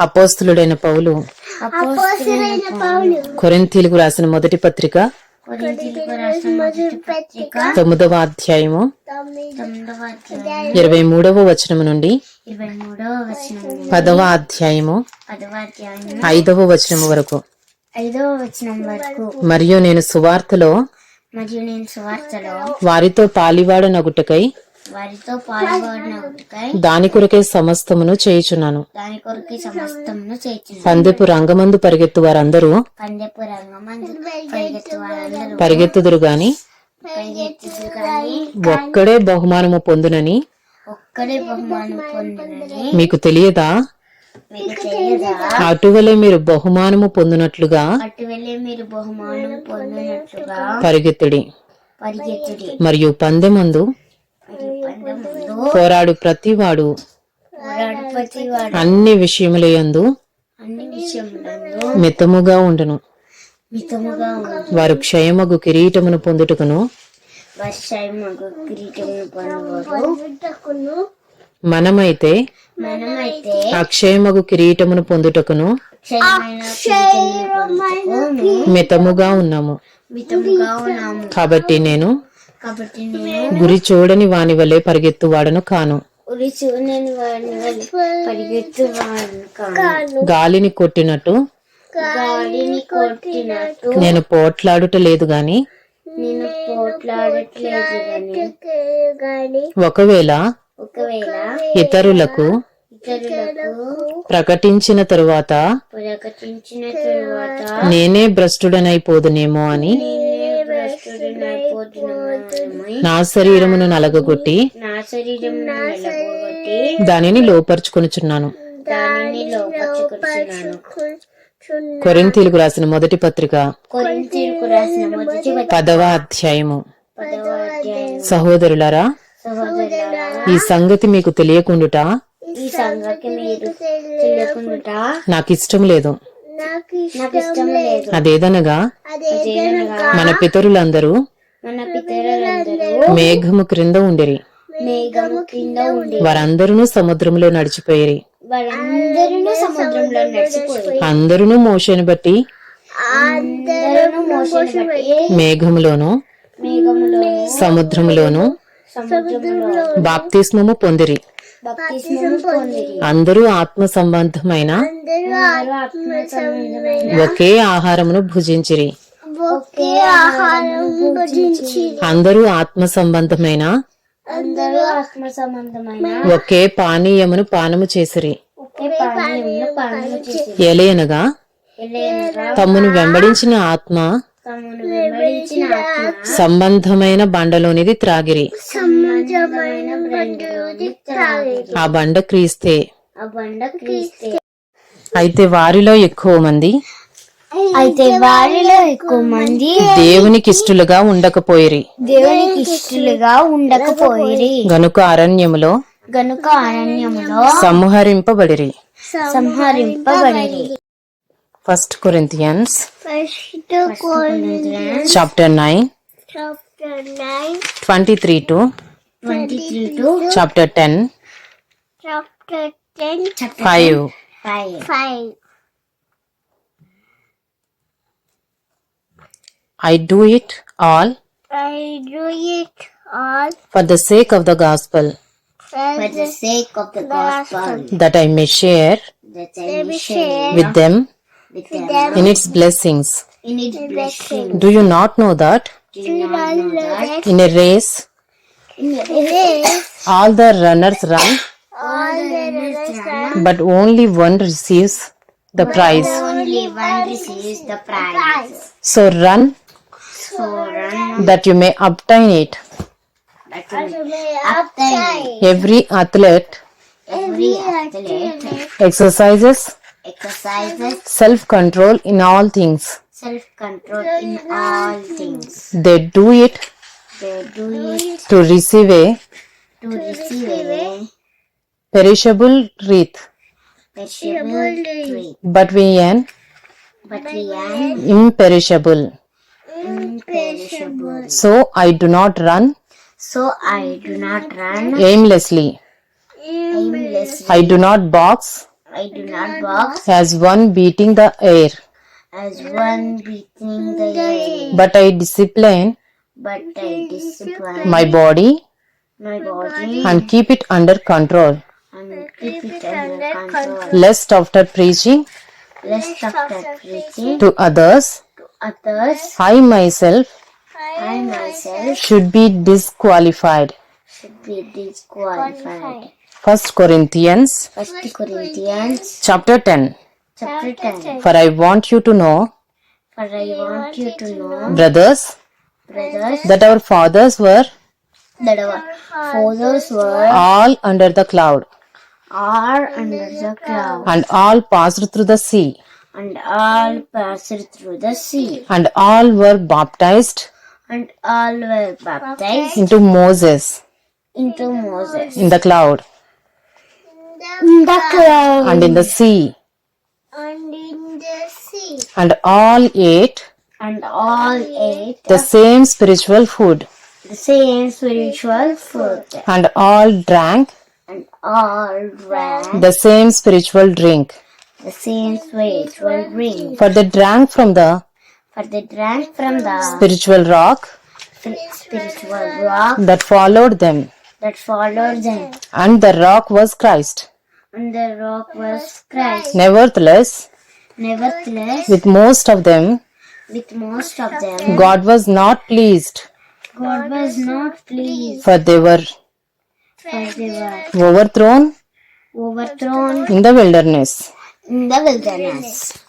అపోస్తులుడైన పౌలు. కొరింథీలకు రాసిన మొదటి పత్రిక. తొమ్మిదవ అధ్యాయము. ఇరవై మూడవ వచనము నుండి పదవ అధ్యాయము. ఐదవ వచనము వరకు. మరియు నేను సువార్తలో మరియు నేను సువార్తలో వారితో పాలివాడనగుటకై వారితో పాల్గొనకై దాని కొరకే సమస్తమును చేయుచున్నాను. దాని కొరకు సమస్తమును చేర్చిన పందెపు రంగమందు పరిగెత్తు వారందరూ పందెపు రంగమందు పరిగెత్తు వారందరూ పరిగెత్తుదురు గాని పరిగెత్తుదు కానీ ఒక్కడే బహుమానము పొందునని ఒక్కడే బహుమానం పొందినని మీకు తెలియదా? అటువలే మీరు బహుమానము పొందినట్లుగా మీరు పరిగెత్తుడి. పరిగెత్తుడి. మరియు పందెమందు పోరాడు ప్రతివాడు. అన్ని అన్ని విషయములందు మితముగా ఉండును. వారు క్షయమగు కిరీటమును పొందుటకును మనమైతే అక్షయమగు కిరీటమును పొందుటకును మితముగా ఉన్నాము. కాబట్టి నేను కాబట్టి నేను గురి చూడని వాని వలె పరిగెత్తువాడను కాను. ఉరి చూడని వాడిని వెళ్ళి పరిగెత్తు వాడిని కాను. గాలిని కొట్టినట్టు గాలిని కొట్టినట్టు నేను పోట్లాడుట లేదు గాని నేను పోట్లాడట్లేదు గాని ఒకవేళ ఒకవేళ ఇతరులకు ఇతరులకు ప్రకటించిన తరువాత ప్రకటించిన తరువాత నేనే భ్రష్టుడనైపోదునేమో అని నేనే నా శరీరమును నలగగొట్టి నా శరీరం నిలబోగొట్టి దానిని లోపరుచుకొనుచున్నాను. దానిని లోపరుచుకుంటున్నాను కొరింథీలకు రాసిన మొదటి పత్రిక కొరింథీయులకు రాసిన మొదటి పదవ అధ్యాయము. పదవ అధ్యాయం సహోదరులారా ఈ సంగతి మీకు తెలియకుండుట? నాకు ఇష్టం లేదు. నాకు ఇష్టం లేదు. అదేదనగా మన పితరులందరూ మన పితరులందరూ మేఘము క్రింద ఉండిరి. మేఘము కింద ఉండి వారందరూ సముద్రంలో నడిచిపోయిరి. వారందరూ సముద్రంలో నడిచిపోయి అందరూ మోషను బట్టి అందరూ మోషన్ బట్టి మేఘములోను మేఘములో సముద్రములోను సముద్రములో బాప్తిస్మము పొందిరి. బప్తిస్మము పొందిరి. అందరూ ఆత్మ సంబంధమైన అందరూ ఆత్మ సంబంధమైన ఒకే ఆహారమును భుజించిరి. అందరూ ఆత్మ సంబంధమైన అందరూ ఆత్మ సంబంధమైన ఒకే పానీయమును పానము చేసిరి. ఎలయనగా తమ్మును వెంబడించిన ఆత్మ తమను వెంబడించిన ఆత్మ సంబంధమైన బండలోనిది త్రాగిరి. ఆ బండ క్రీస్తే. అయితే వారిలో ఎక్కువ మంది? అయితే వారిలో ఎక్కువ మంది దేవునికి ఇష్టలుగా ఉండకపోయిరి. దేవునికి ఇష్టలుగా ఉండకపోయిరి. గనుక అరణ్యములో గనుక అరణ్యములో సంహరింపబడిరి. సంహరింపబడిరి. First Corinthians first chapter nine chapter nine twenty three to twenty three to chapter ten chapter ten five five I do it all I do it all for the sake of the gospel, for the sake of the gospel, that I may share that I may share with them with them. in its blessings. in its blessings. Do you not know that? Do you not know that? in a race all the runners run, all the runners but only one receives the prize? only one receives the prize? So run that you may obtain it. Every athlete Every athlete exercises exercises. self control in all things. Self control in all things. They do it they do it to receive a to receive a perishable wreath, perishable wreath, but we are but we imperishable imperishable. So I do not run So I do not run aimlessly. aimlessly. I do not box I do not box as one beating the air, as one beating the air, but I discipline but I discipline my body my body and keep it under control. and keep it under control. Lest after preaching Lest after preaching to others, others, I myself I myself should be disqualified. should be disqualified. First Corinthians First Corinthians chapter 10. chapter 10. For I want you to know, For I want you to know, brothers, brothers, that our fathers were that our fathers were all under the cloud, are under the cloud, and all passed through the sea, and all passed through the sea, and all were baptized and all were baptized into Moses. into Moses. In the cloud. In the cloud. And in the sea, and in the sea, and all ate and all ate the same spiritual food, the same spiritual food, and all drank and all drank the same spiritual drink. The same spiritual drink. For they drank from the For they drank from the spiritual rock spiritual rock that followed them, that followed them, and the rock was Christ. and the rock was Christ. Nevertheless, Nevertheless, with most of them, with most of them, God was not pleased, God was not pleased, for they were for they were overthrown overthrown in the wilderness. Never than us.